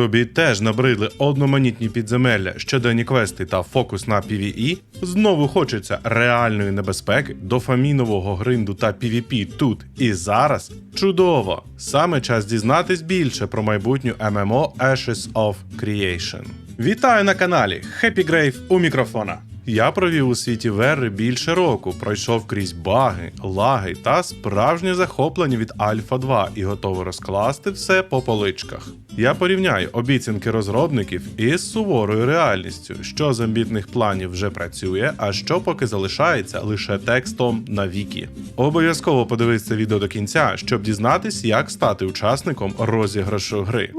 Тобі теж набридли одноманітні підземелля, щоденні квести та фокус на PvE? Знову хочеться реальної небезпеки, дофамінового гринду та PvP тут і зараз? Чудово! Саме час дізнатись більше про майбутню MMO Ashes of Creation. Вітаю на каналі Happy Grave у мікрофона. Я провів у світі Верри більше року, пройшов крізь баги, лаги та справжнє захоплення від Альфа 2 і готовий розкласти все по поличках. Я порівняю обіцянки розробників із суворою реальністю, що з амбітних планів вже працює, а що поки залишається лише текстом на вікі. Обов'язково подивись це відео до кінця, щоб дізнатись, як стати учасником розіграшу гри.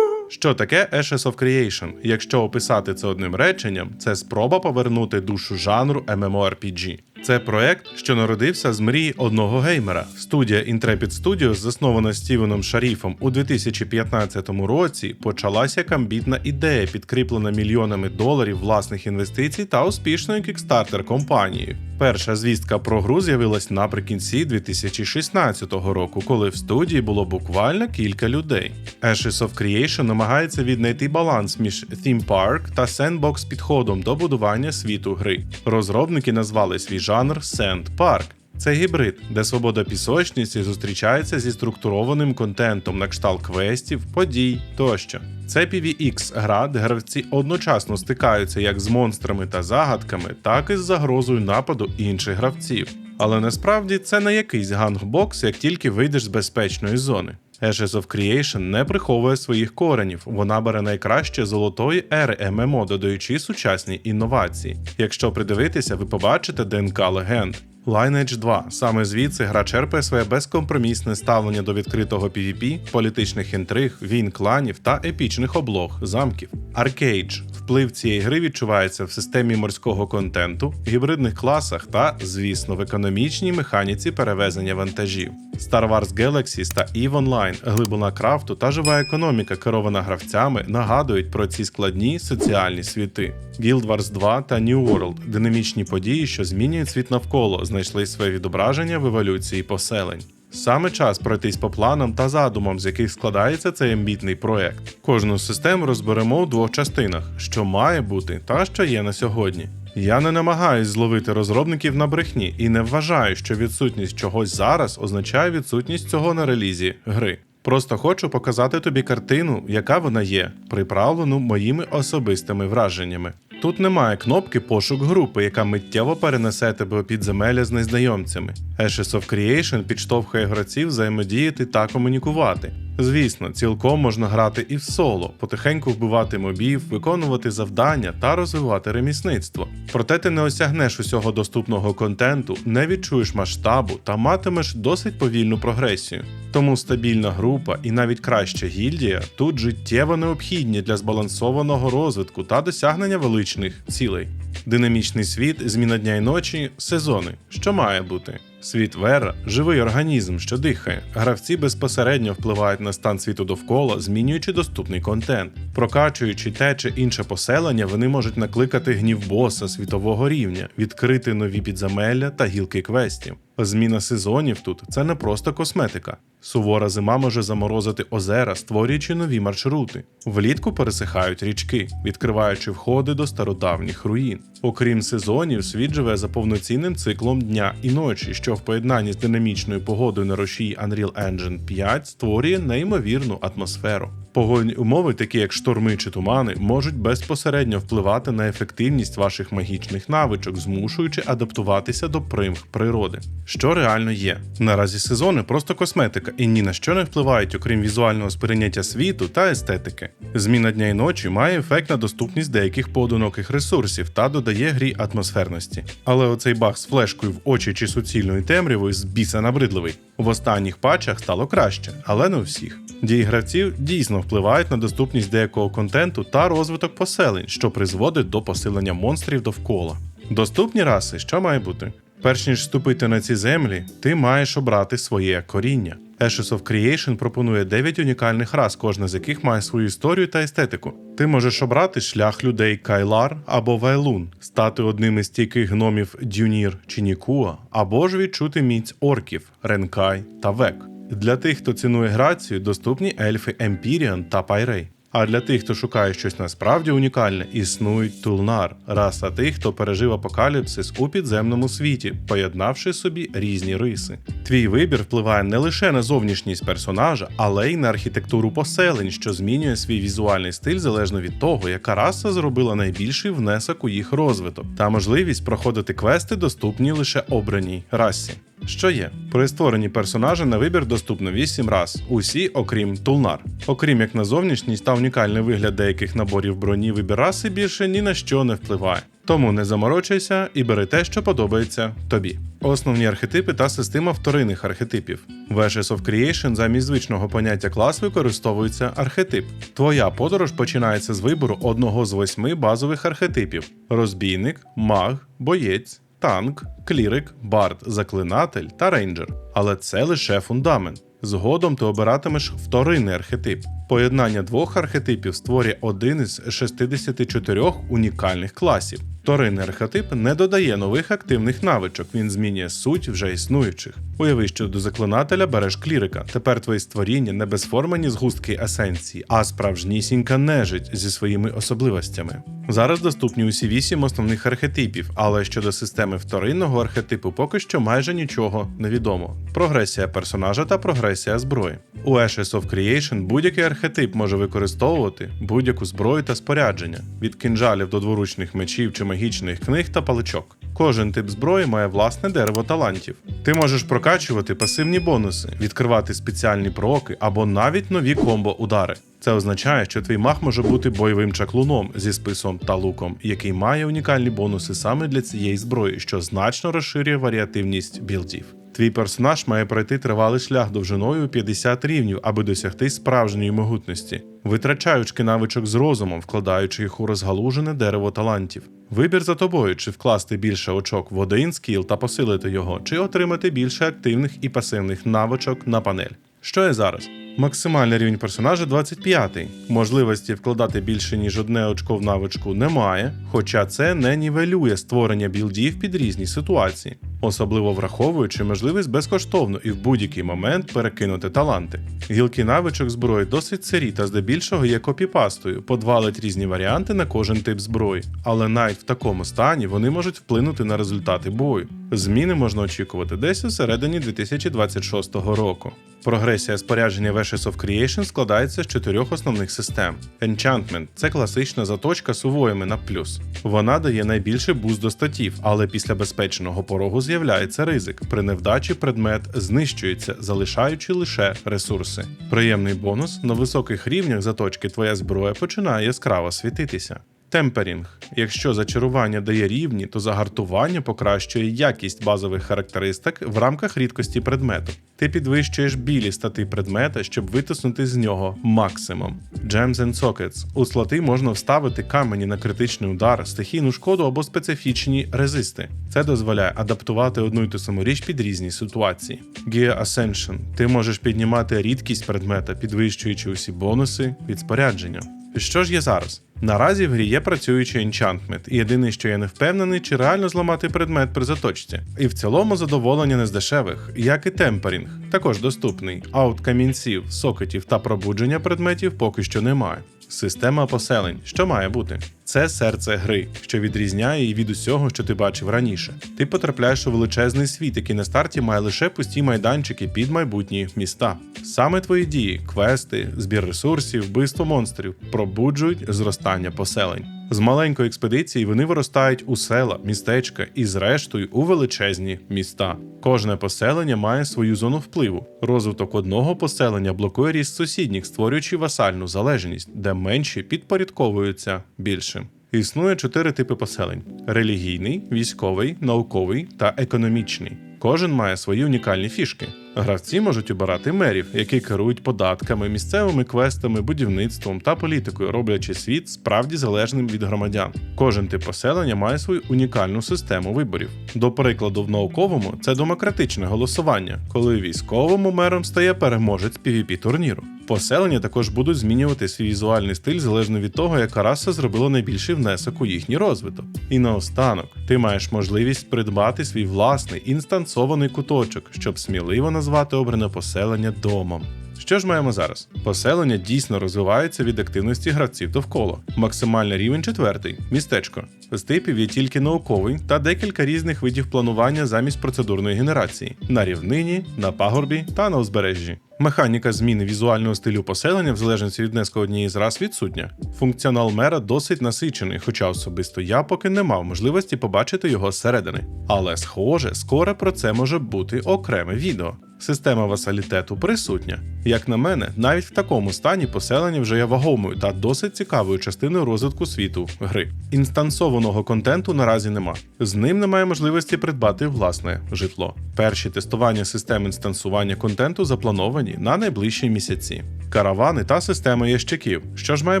Що таке Ashes of Creation? Якщо описати це одним реченням, це спроба повернути душу жанру MMORPG. Це проект, що народився з мрії одного геймера. Студія Intrepid Studios, заснована Стівеном Шаріфом у 2015 році, почалася як амбітна ідея, підкріплена мільйонами доларів власних інвестицій та успішною кікстартер компанією. Перша звістка про гру з'явилась наприкінці 2016 року, коли в студії було буквально кілька людей. Ashes of Creation намагається віднайти баланс між Theme Park та Sandbox підходом до будування світу гри. Розробники назвали свій жанр Sand Park. Це гібрид, де свобода пісочниці зустрічається зі структурованим контентом на кшталт квестів, подій тощо. Це PvX гра, де гравці одночасно стикаються як з монстрами та загадками, так і з загрозою нападу інших гравців. Але насправді це не якийсь гангбокс, як тільки вийдеш з безпечної зони. Ashes of Creation не приховує своїх коренів, вона бере найкраще золотої ери ММО, додаючи сучасні інновації. Якщо придивитися, ви побачите ДНК легенд. Lineage 2. Саме звідси гра черпає своє безкомпромісне ставлення до відкритого PvP, політичних інтриг, війн кланів та епічних облог замків. Arcade. Вплив цієї гри відчувається в системі морського контенту, гібридних класах та, звісно, в економічній механіці перевезення вантажів. Star Wars Galaxies та EVE Online, глибина крафту та жива економіка, керована гравцями, нагадують про ці складні соціальні світи. Guild Wars 2 та New World динамічні події, що змінюють світ навколо, знайшли своє відображення в еволюції поселень. Саме час пройтись по планам та задумам, з яких складається цей амбітний проект. Кожну систему розберемо у двох частинах: що має бути та що є на сьогодні. Я не намагаюсь зловити розробників на брехні і не вважаю, що відсутність чогось зараз означає відсутність цього на релізі гри. Просто хочу показати тобі картину, яка вона є, приправлену моїми особистими враженнями. Тут немає кнопки пошук групи, яка миттєво перенесе тебе у підземелля з незнайомцями. Ashes of Creation підштовхує гравців взаємодіяти та комунікувати. Звісно, цілком можна грати і в соло, потихеньку вбивати мобів, виконувати завдання та розвивати ремісництво. Проте ти не осягнеш усього доступного контенту, не відчуєш масштабу та матимеш досить повільну прогресію. Тому стабільна група і навіть краща гільдія тут життєво необхідні для збалансованого розвитку та досягнення величних цілей. Динамічний світ, зміна дня й ночі, сезони, що має бути. Світ Вера живий організм, що дихає. Гравці безпосередньо впливають на стан світу довкола, змінюючи доступний контент. Прокачуючи те чи інше поселення, вони можуть накликати гнів боса світового рівня, відкрити нові підземелля та гілки квестів. Зміна сезонів тут це не просто косметика. Сувора зима може заморозити озера, створюючи нові маршрути. Влітку пересихають річки, відкриваючи входи до стародавніх руїн. Окрім сезонів, світ живе за повноцінним циклом дня і ночі, що в поєднанні з динамічною погодою на рушій Unreal Engine 5 створює неймовірну атмосферу. Погодні умови, такі як шторми чи тумани, можуть безпосередньо впливати на ефективність ваших магічних навичок, змушуючи адаптуватися до примх природи. Що реально є. Наразі сезони просто косметика і ні на що не впливають, окрім візуального сприйняття світу та естетики. Зміна дня і ночі має ефект на доступність деяких поодиноких ресурсів та додає грі атмосферності. Але оцей баг з флешкою в очі чи суцільною темрявою з біса набридливий. В останніх патчах стало краще, але не у всіх. Дії гравців дійсно впливають на доступність деякого контенту та розвиток поселень, що призводить до посилення монстрів довкола. Доступні раси, що має бути? Перш ніж вступити на ці землі, ти маєш обрати своє коріння. Ashes of Creation пропонує 9 унікальних рас, кожна з яких має свою історію та естетику. Ти можеш обрати шлях людей Кайлар або Вайлун, стати одним із стійких гномів Дюнір чи Нікуа, або ж відчути міць орків Ренкай та Век. Для тих, хто цінує грацію, доступні ельфи Емпіріон та Пайрей. А для тих, хто шукає щось насправді унікальне, існують Тулнар, раса тих, хто пережив апокаліпсис у підземному світі, поєднавши собі різні риси. Твій вибір впливає не лише на зовнішність персонажа, але й на архітектуру поселень, що змінює свій візуальний стиль залежно від того, яка раса зробила найбільший внесок у їх розвиток, та можливість проходити квести доступні лише обраній расі. Що є? При створенні персонажа на вибір доступно 8 раз, усі окрім Тулнар. Окрім як на зовнішність та унікальний вигляд деяких наборів броні, вибір раси більше ні на що не впливає. Тому не заморочайся і бери те, що подобається тобі. Основні архетипи та система вторинних архетипів. В Ashes of Creation замість звичного поняття клас використовується архетип. Твоя подорож починається з вибору одного з восьми базових архетипів: розбійник, маг, боєць, танк, клірик, бард, заклинатель та рейнджер. Але це лише фундамент. Згодом ти обиратимеш вторинний архетип. Поєднання двох архетипів створює один із 64 унікальних класів. Вторинний архетип не додає нових активних навичок, він змінює суть вже існуючих. Уяви, що до заклинателя береш клірика. Тепер твої створіння не безформані згустки есенції, а справжнісінька нежить зі своїми особливостями. Зараз доступні усі вісім основних архетипів, але щодо системи вторинного архетипу поки що майже нічого не відомо. Прогресія персонажа та прогресія зброї. У Ashes of Creation будь-який архетип може використовувати будь-яку зброю та спорядження, від кинджалів до дворучних мечів чи магічних книг та паличок. Кожен тип зброї має власне дерево талантів. Ти можеш прокачувати пасивні бонуси, відкривати спеціальні проки або навіть нові комбо-удари. Це означає, що твій маг може бути бойовим чаклуном зі списом та луком, який має унікальні бонуси саме для цієї зброї, що значно розширює варіативність білдів. Твій персонаж має пройти тривалий шлях довжиною 50 рівнів, аби досягти справжньої могутності, витрачаючи навичок з розумом, вкладаючи їх у розгалужене дерево талантів. Вибір за тобою, чи вкласти більше очок в один скіл та посилити його, чи отримати більше активних і пасивних навичок на панель. Що є зараз? Максимальний рівень персонажа 25. Можливості вкладати більше ніж одне очко в навичку немає, хоча це не нівелює створення білдів під різні ситуації, особливо враховуючи можливість безкоштовно і в будь-який момент перекинути таланти. Гілки навичок зброї досить сирі та здебільшого є копіпастою, подвалить різні варіанти на кожен тип зброї, але навіть в такому стані вони можуть вплинути на результати бою. Зміни можна очікувати десь у середині 2026 року. Прогресія спорядження в of Creation складається з чотирьох основних систем. Enchantment – це класична заточка з увоями на плюс. Вона дає найбільший буст до статів, але після безпечного порогу з'являється ризик. При невдачі предмет знищується, залишаючи лише ресурси. Приємний бонус на високих рівнях заточки твоя зброя починає яскраво світитися. Темперінг. Якщо зачарування дає рівні, то загартування покращує якість базових характеристик в рамках рідкості предмету. Ти підвищуєш білі стати предмета, щоб витиснути з нього максимум. Gems and Sockets. У слоти можна вставити камені на критичний удар, стихійну шкоду або специфічні резисти. Це дозволяє адаптувати одну й ту саму річ під різні ситуації. Gear Ascension. Ти можеш піднімати рідкість предмета, підвищуючи усі бонуси від спорядження. Що ж є зараз? Наразі в грі є працюючий енчантмент, і єдине, що я не впевнений, чи реально зламати предмет при заточці. І в цілому задоволення не з дешевих, як і темперінг, також доступний. А от камінців, сокетів та пробудження предметів поки що немає. Система поселень, що має бути? Це серце гри, що відрізняє її від усього, що ти бачив раніше. Ти потрапляєш у величезний світ, який на старті має лише пусті майданчики під майбутні міста. Саме твої дії, квести, збір ресурсів, вбивство монстрів пробуджують зростання поселень. З маленької експедиції вони виростають у села, містечка і, зрештою, у величезні міста. Кожне поселення має свою зону впливу. Розвиток одного поселення блокує ріст сусідніх, створюючи васальну залежність, де менші підпорядковуються більшим. Існує чотири типи поселень: релігійний, військовий, науковий та економічний. Кожен має свої унікальні фішки. Гравці можуть обирати мерів, які керують податками, місцевими квестами, будівництвом та політикою, роблячи світ справді залежним від громадян. Кожен тип поселення має свою унікальну систему виборів. До прикладу, в науковому це демократичне голосування, коли військовому мером стає переможець pvp турніру. Поселення також будуть змінювати свій візуальний стиль залежно від того, яка раса зробила найбільший внесок у їхній розвиток. І наостанок, ти маєш можливість придбати свій власний інстансований куточок, щоб сміливо назвати обране поселення домом. Що ж маємо зараз? Поселення дійсно розвивається від активності гравців довкола. Максимальний рівень четвертий містечко. З типів є тільки науковий та декілька різних видів планування замість процедурної генерації на рівнині, на пагорбі та на узбережжі. Механіка зміни візуального стилю поселення в залежності від внеску однієї з раз відсутня. Функціонал мера досить насичений, хоча особисто я поки не мав можливості побачити його зсередини. Але схоже, скоро про це може бути окреме відео. Система васалітету присутня. Як на мене, навіть в такому стані поселення вже є вагомою та досить цікавою частиною розвитку світу гри. Інстансованого контенту наразі нема. З ним немає можливості придбати власне житло. Перші тестування систем інстансування контенту заплановані на найближчі місяці. Каравани та система ящиків. Що ж має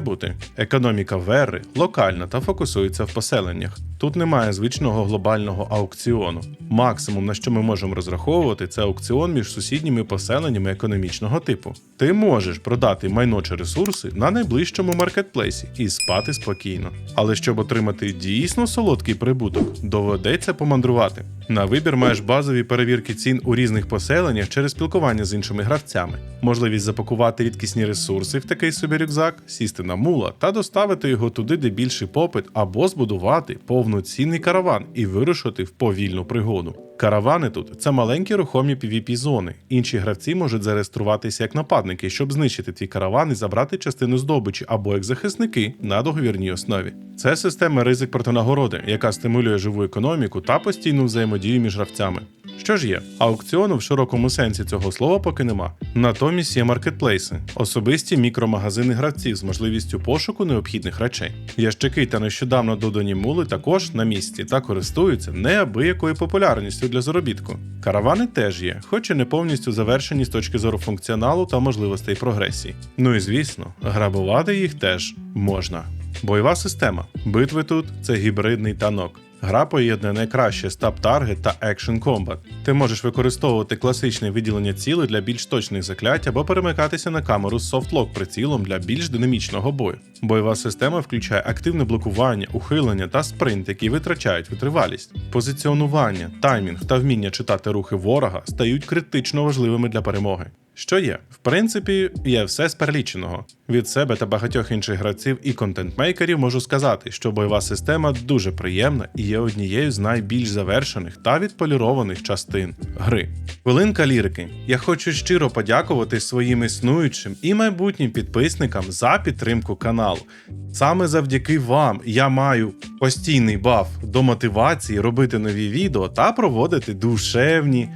бути? Економіка Верри локальна та фокусується в поселеннях. Тут немає звичного глобального аукціону. Максимум, на що ми можемо розраховувати, це аукціон між сусідніми поселеннями економічного типу. Ти можеш продати майно чи ресурси на найближчому маркетплейсі і спати спокійно. Але щоб отримати дійсно солодкий прибуток, доведеться помандрувати. На вибір маєш базові перевірки цін у різних поселеннях через спілкування з іншими гравцями, можливість запакувати рідкісні ресурси в такий собі рюкзак, сісти на мула та доставити його туди, де більший попит, або збудувати повноцінний караван і вирушити в повільну пригоду. Каравани тут це маленькі рухомі pvp зони. Інші гравці можуть зареєструватися як нападники, щоб знищити твій караван і забрати частину здобичі, або як захисники на договірній основі. Це система ризик проти нагороди, яка стимулює живу економіку та постійну взаємодію між гравцями. Що ж є? Аукціону в широкому сенсі цього слова поки нема. Натомість є маркетплейси, особисті мікромагазини гравців з можливістю пошуку необхідних речей. Ящики та нещодавно додані мули також на місці та користуються неабиякою популярністю для заробітку. Каравани теж є, хоч і не повністю завершені з точки зору функціоналу та можливостей прогресії. Ну і звісно, грабувати їх теж можна. Бойова система. Битви тут це гібридний танок. Гра поєднує найкраще стаб таргет та екшн комбат. Ти можеш використовувати класичне виділення цілей для більш точних заклять або перемикатися на камеру з софтлок прицілом для більш динамічного бою. Бойова система включає активне блокування, ухилення та спринт, які витрачають витривалість. Позиціонування, таймінг та вміння читати рухи ворога стають критично важливими для перемоги. Що є? В принципі, є все з переліченого. Від себе та багатьох інших гравців і контентмейкерів можу сказати, що бойова система дуже приємна і є однією з найбільш завершених та відполірованих частин гри. Хвилинка лірики. Я хочу щиро подякувати своїм існуючим і майбутнім підписникам за підтримку каналу. Саме завдяки вам я маю постійний баф до мотивації робити нові відео та проводити душевні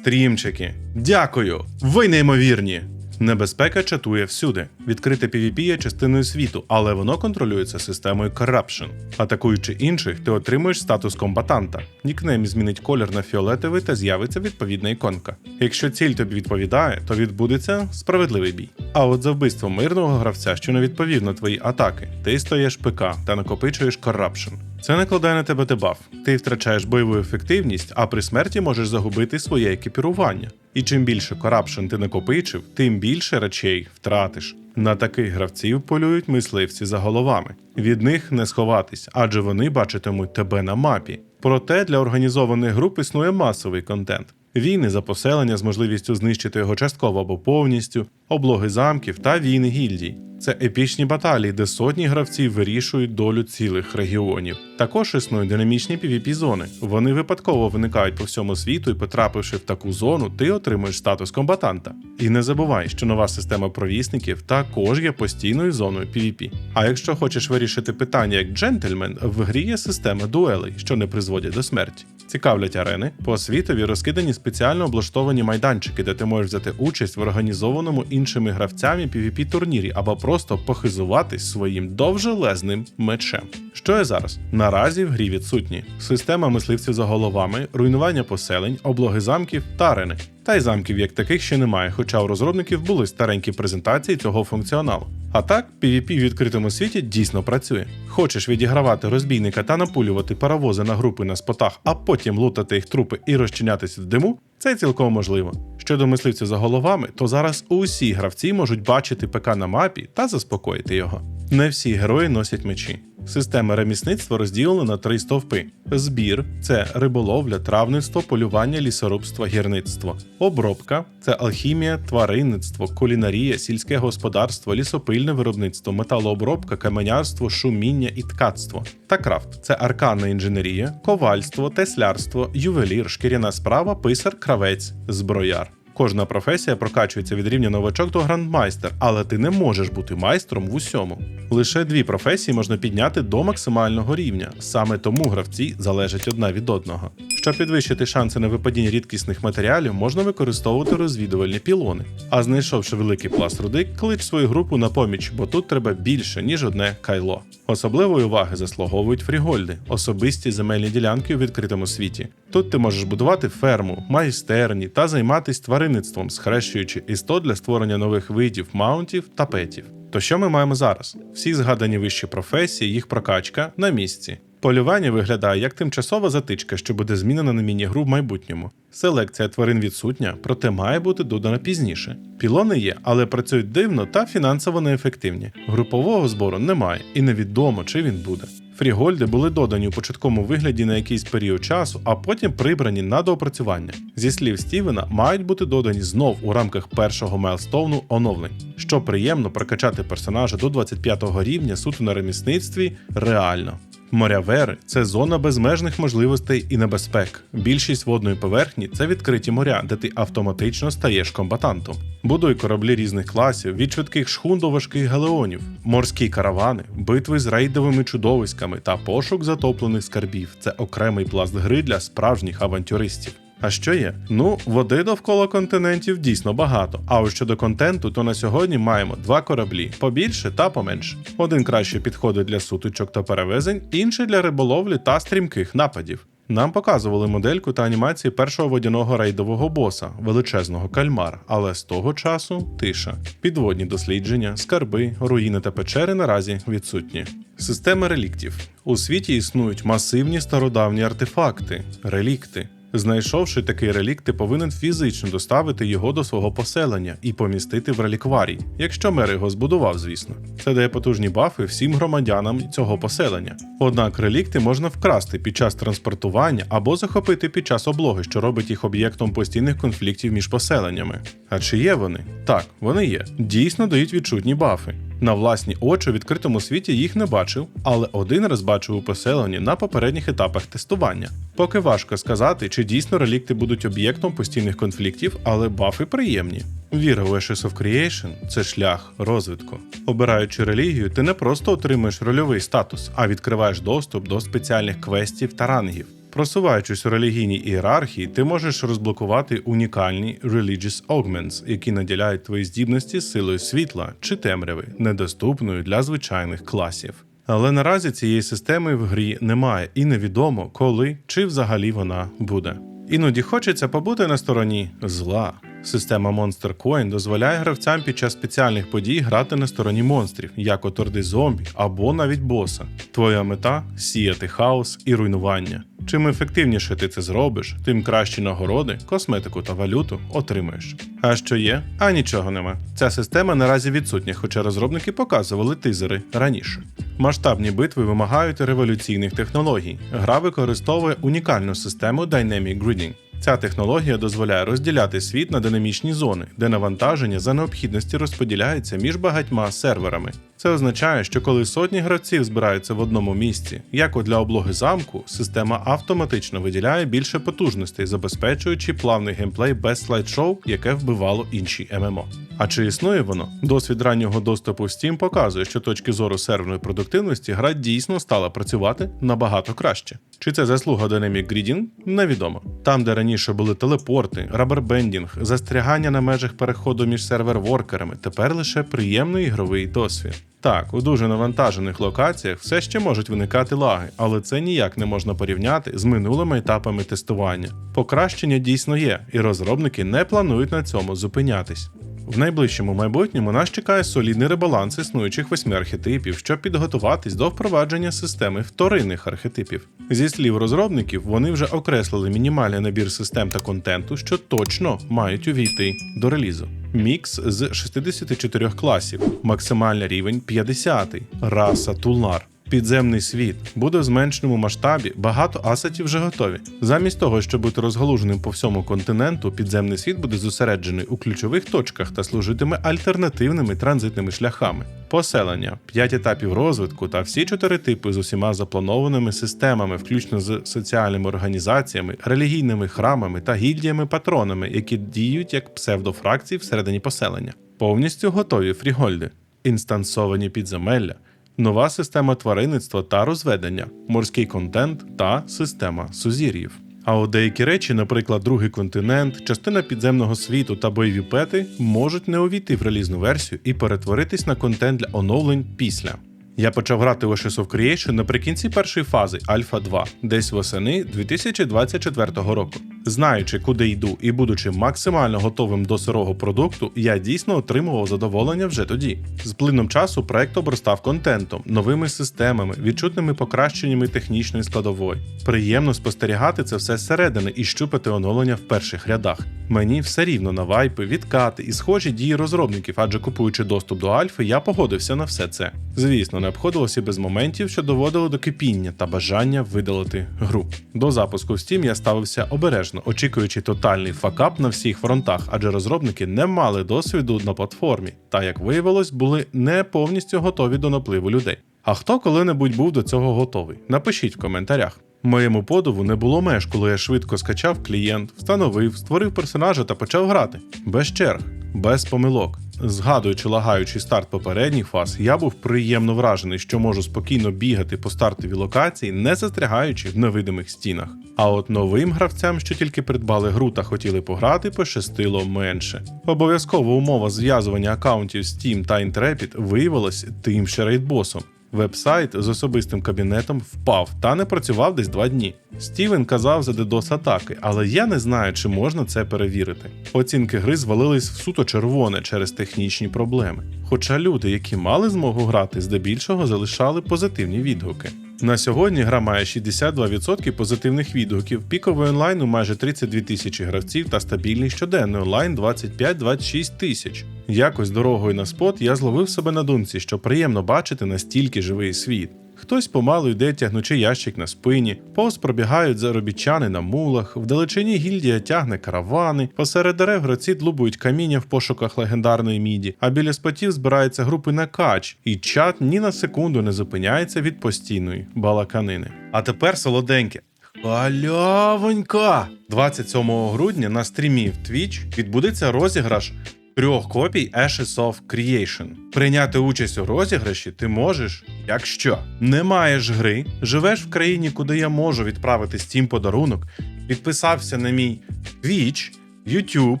стрімчики. Дякую! Ви неймовірні! Небезпека чатує всюди. Відкрите PvP є частиною світу, але воно контролюється системою Corruption. Атакуючи інших, ти отримуєш статус комбатанта. Нікнейм змінить колір на фіолетовий та з'явиться відповідна іконка. Якщо ціль тобі відповідає, то відбудеться справедливий бій. А от за вбивство мирного гравця, що не відповів на твої атаки, ти стаєш ПК та накопичуєш Corruption. Це накладає на тебе дебаф. Ти втрачаєш бойову ефективність, а при смерті можеш загубити своє екіпірування. І чим більше корапшн ти накопичив, тим більше речей втратиш. На таких гравців полюють мисливці за головами. Від них не сховатись, адже вони бачитимуть тебе на мапі. Проте для організованих груп існує масовий контент. Війни за поселення з можливістю знищити його частково або повністю, облоги замків та війни гільдій. Це епічні баталії, де сотні гравців вирішують долю цілих регіонів. Також існують динамічні pvp зони. Вони випадково виникають по всьому світу, і потрапивши в таку зону, ти отримуєш статус комбатанта. І не забувай, що нова система провісників також є постійною зоною PvP. А якщо хочеш вирішити питання як джентльмен, в грі є система дуелей, що не призводять до смерті. Цікавлять арени, по світові розкидані спеціально облаштовані майданчики, де ти можеш взяти участь в організованому іншими гравцями pvp турнірі або просто похизуватись своїм довжелезним мечем. Що є зараз? Наразі в грі відсутні система мисливців за головами, руйнування поселень, облоги замків та арени. Та й замків як таких ще немає, хоча у розробників були старенькі презентації цього функціоналу. А так, PvP в відкритому світі дійсно працює. Хочеш відігравати розбійника та напулювати паровози на групи на спотах, а потім лутати їх трупи і розчинятися в диму, це цілком можливо. Щодо мисливців за головами, то зараз усі гравці можуть бачити ПК на мапі та заспокоїти його. Не всі герої носять мечі. Система ремісництва розділена на три стовпи: збір це риболовля, травництво, полювання, лісорубство, гірництво. Обробка це алхімія, тваринництво, кулінарія, сільське господарство, лісопильне виробництво, металообробка, каменярство, шуміння і ткацтво. Та крафт це арканна інженерія, ковальство, теслярство, ювелір, шкіряна справа, писар, кравець, зброяр. Кожна професія прокачується від рівня новачок до грандмайстер, але ти не можеш бути майстром в усьому. Лише дві професії можна підняти до максимального рівня. Саме тому гравці залежать одна від одного. Щоб підвищити шанси на випадіння рідкісних матеріалів, можна використовувати розвідувальні пілони. А знайшовши великий пласт руди, клич свою групу на поміч, бо тут треба більше, ніж одне кайло. Особливої уваги заслуговують фрігольди, особисті земельні ділянки у відкритому світі. Тут ти можеш будувати ферму, майстерні та займатися тваринництвом, схрещуючи істот для створення нових видів маунтів та петів. То що ми маємо зараз? Всі згадані вищі професії, їх прокачка на місці. Полювання виглядає як тимчасова затичка, що буде змінена на міні-гру в майбутньому. Селекція тварин відсутня, проте має бути додана пізніше. Пілони є, але працюють дивно та фінансово неефективні. Групового збору немає, і невідомо, чи він буде. Фрігольди були додані у початковому вигляді на якийсь період часу, а потім прибрані на доопрацювання. Зі слів Стівена, мають бути додані знов у рамках першого майлстоуну оновлень. Що приємно прокачати персонажа до 25 рівня суто на ремісництві реально. Моря Вери це зона безмежних можливостей і небезпек. Більшість водної поверхні це відкриті моря, де ти автоматично стаєш комбатантом. Будуй кораблі різних класів, від швидких шхун до важких галеонів, морські каравани, битви з рейдовими чудовиськами та пошук затоплених скарбів. Це окремий пласт гри для справжніх авантюристів. А що є? Ну, води довкола континентів дійсно багато. А ось щодо контенту, то на сьогодні маємо два кораблі побільше та поменше. Один краще підходить для сутичок та перевезень, інший для риболовлі та стрімких нападів. Нам показували модельку та анімації першого водяного рейдового боса, величезного кальмара, але з того часу тиша. Підводні дослідження, скарби, руїни та печери наразі відсутні. Система реліктів. У світі існують масивні стародавні артефакти, релікти. Знайшовши такий релікт, ти повинен фізично доставити його до свого поселення і помістити в релікварій, якщо мер його збудував, звісно. Це дає потужні бафи всім громадянам цього поселення. Однак релікти можна вкрасти під час транспортування або захопити під час облоги, що робить їх об'єктом постійних конфліктів між поселеннями. А чи є вони? Так, вони є. Дійсно дають відчутні бафи. На власні очі у відкритому світі їх не бачив, але один раз бачив у поселенні на попередніх етапах тестування. Поки важко сказати, чи дійсно релікти будуть об'єктом постійних конфліктів, але бафи приємні. Віра в Ashes of Creation – це шлях розвитку. Обираючи релігію, ти не просто отримуєш рольовий статус, а відкриваєш доступ до спеціальних квестів та рангів. Просуваючись у релігійній ієрархії, ти можеш розблокувати унікальні Religious Augments, які наділяють твої здібності силою світла чи темряви, недоступною для звичайних класів. Але наразі цієї системи в грі немає, і невідомо, коли чи взагалі вона буде. Іноді хочеться побути на стороні зла. Система Monster Coin дозволяє гравцям під час спеціальних подій грати на стороні монстрів, як от орди зомбі або навіть боса. Твоя мета сіяти хаос і руйнування. Чим ефективніше ти це зробиш, тим кращі нагороди, косметику та валюту отримаєш. А що є? А нічого нема. Ця система наразі відсутня, хоча розробники показували тизери раніше. Масштабні битви вимагають революційних технологій. Гра використовує унікальну систему Dynamic Griding. Ця технологія дозволяє розділяти світ на динамічні зони, де навантаження за необхідності розподіляється між багатьма серверами. Це означає, що коли сотні гравців збираються в одному місці, як от для облоги замку, система автоматично виділяє більше потужностей, забезпечуючи плавний геймплей без слайд-шоу, яке вбивало інші ММО. А чи існує воно? Досвід раннього доступу в Steam показує, що точки зору серверної продуктивності гра дійсно стала працювати набагато краще. Чи це заслуга Dynamic Grading? Невідомо. Там, де раніше були телепорти, рабербендінг, застрягання на межах переходу між сервер-воркерами, тепер лише приємний ігровий досвід. Так, у дуже навантажених локаціях все ще можуть виникати лаги, але це ніяк не можна порівняти з минулими етапами тестування. Покращення дійсно є, і розробники не планують на цьому зупинятись. В найближчому майбутньому нас чекає солідний ребаланс існуючих восьми архетипів, щоб підготуватись до впровадження системи вторинних архетипів. Зі слів розробників, вони вже окреслили мінімальний набір систем та контенту, що точно мають увійти до релізу. Мікс з 64 класів, максимальний рівень 50, раса Тулнар. Підземний світ буде в зменшеному масштабі, багато асетів вже готові. Замість того, щоб бути розгалуженим по всьому континенту, підземний світ буде зосереджений у ключових точках та служитиме альтернативними транзитними шляхами. Поселення, 5 етапів розвитку та всі чотири типи з усіма запланованими системами, включно з соціальними організаціями, релігійними храмами та гільдіями-патронами, які діють як псевдофракції всередині поселення. Повністю готові фрігольди, інстансовані підземелля, нова система тваринництва та розведення, морський контент та система сузір'їв. А от деякі речі, наприклад, другий континент, частина підземного світу та бойові пети, можуть не увійти в релізну версію і перетворитись на контент для оновлень після. Я почав грати в Ashes of Creation наприкінці першої фази Альфа 2, десь восени 2024 року. Знаючи, куди йду і будучи максимально готовим до сирого продукту, я дійсно отримував задоволення вже тоді. З плином часу проект обростав контентом, новими системами, відчутними покращеннями технічної складової. Приємно спостерігати це все зсередини і щупати оновлення в перших рядах. Мені все рівно на вайпи, відкати і схожі дії розробників, адже купуючи доступ до альфи, я погодився на все це. Звісно, не обходилося без моментів, що доводили до кипіння та бажання видалити гру. До запуску в Steam я ставився обережно, очікуючи тотальний факап на всіх фронтах, адже розробники не мали досвіду на платформі, та як виявилось, були не повністю готові до напливу людей. А хто коли-небудь був до цього готовий? Напишіть в коментарях. Моєму подиву не було меж, коли я швидко скачав клієнт, встановив, створив персонажа та почав грати. Без черг, без помилок. Згадуючи лагаючий старт попередніх фаз, я був приємно вражений, що можу спокійно бігати по стартовій локації, не застрягаючи в невидимих стінах. А от новим гравцям, що тільки придбали гру та хотіли пограти, пощастило менше. Обов'язкова умова зв'язування аккаунтів Steam та Intrepid виявилась тим ще рейдбосом. Вебсайт з особистим кабінетом впав та не працював десь два дні. Стівен казав за DDoS атаки, але я не знаю, чи можна це перевірити. Оцінки гри звалились в суто червоне через технічні проблеми. Хоча люди, які мали змогу грати, здебільшого залишали позитивні відгуки. На сьогодні гра має 62% позитивних відгуків, піковий онлайн у майже 32 тисячі гравців та стабільний щоденний онлайн 25-26 тисяч. Якось дорогою на спот я зловив себе на думці, що приємно бачити настільки живий світ. Хтось помалу йде, тягнучи ящик на спині, повз пробігають заробітчани на мулах, вдалечині гільдія тягне каравани, посеред дерев гравці длубують каміння в пошуках легендарної міді, а біля спотів збираються групи на кач, і чат ні на секунду не зупиняється від постійної балаканини. А тепер солоденьке. Халявонька! 27 грудня на стрімі в Twitch відбудеться розіграш трьох копій Ashes of Creation. Прийняти участь у розіграші ти можеш, якщо не маєш гри, живеш в країні, куди я можу відправити Steam подарунок, підписався на мій Twitch, YouTube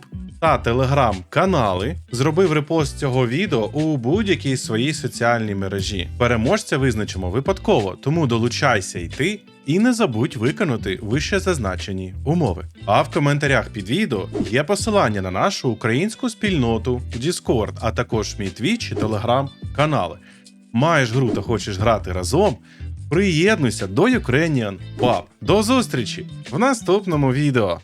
та Telegram канали, зробив репост цього відео у будь-якій своїй соціальній мережі. Переможця визначимо випадково, тому долучайся й ти. І не забудь виконати вище зазначені умови. А в коментарях під відео є посилання на нашу українську спільноту, Discord, а також мій Twitch і Telegram канали. Маєш гру та хочеш грати разом? Приєднуйся до Ukrainian Pub. До зустрічі в наступному відео.